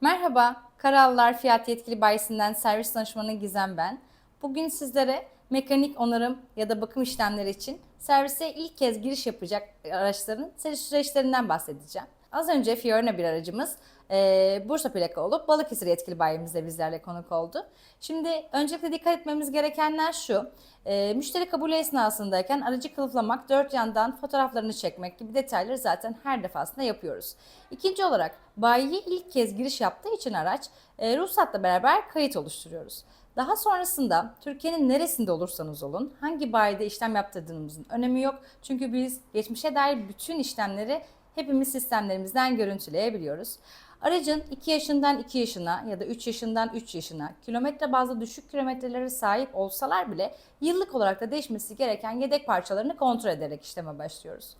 Merhaba, Karallar Fiyat Yetkili Bayisi'nden servis danışmanı Gizem ben. Bugün sizlere mekanik onarım ya da bakım işlemleri için servise ilk kez giriş yapacak araçların seri süreçlerinden bahsedeceğim. Az önce Fiorina bir aracımız eee, Bursa plaka olup Balıkesir yetkili bayimizde bizlerle konuk oldu. Şimdi öncelikle dikkat etmemiz gerekenler şu. Eee, müşteri kabulü esnasındayken aracı kılıflamak, dört yandan fotoğraflarını çekmek gibi detayları zaten her defasında yapıyoruz. İkinci olarak bayiye ilk kez giriş yaptığı için araç e, ruhsatla beraber kayıt oluşturuyoruz. Daha sonrasında Türkiye'nin neresinde olursanız olun hangi bayide işlem yaptırdığınızın önemi yok. Çünkü biz geçmişe dair bütün işlemleri hepimiz sistemlerimizden görüntüleyebiliyoruz. Aracın 2 yaşından 2 yaşına ya da 3 yaşından 3 yaşına kilometre bazlı düşük kilometrelere sahip olsalar bile yıllık olarak da değişmesi gereken yedek parçalarını kontrol ederek işleme başlıyoruz.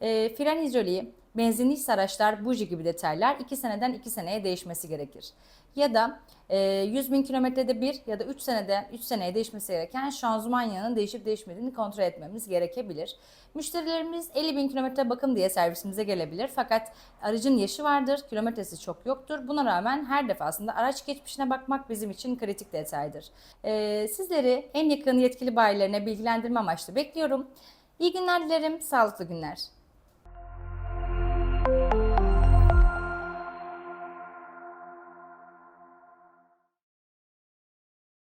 E, fren hidroliği, benzinli araçlar, buji gibi detaylar 2 seneden 2 seneye değişmesi gerekir. Ya da 100 bin kilometrede bir ya da 3 senede 3 seneye değişmesi gereken şanzıman yağının değişip değişmediğini kontrol etmemiz gerekebilir. Müşterilerimiz 50 bin kilometre bakım diye servisimize gelebilir fakat aracın yaşı vardır, kilometresi çok yoktur. Buna rağmen her defasında araç geçmişine bakmak bizim için kritik detaydır. E, sizleri en yakın yetkili bayilerine bilgilendirme amaçlı bekliyorum. İyi günler dilerim, sağlıklı günler.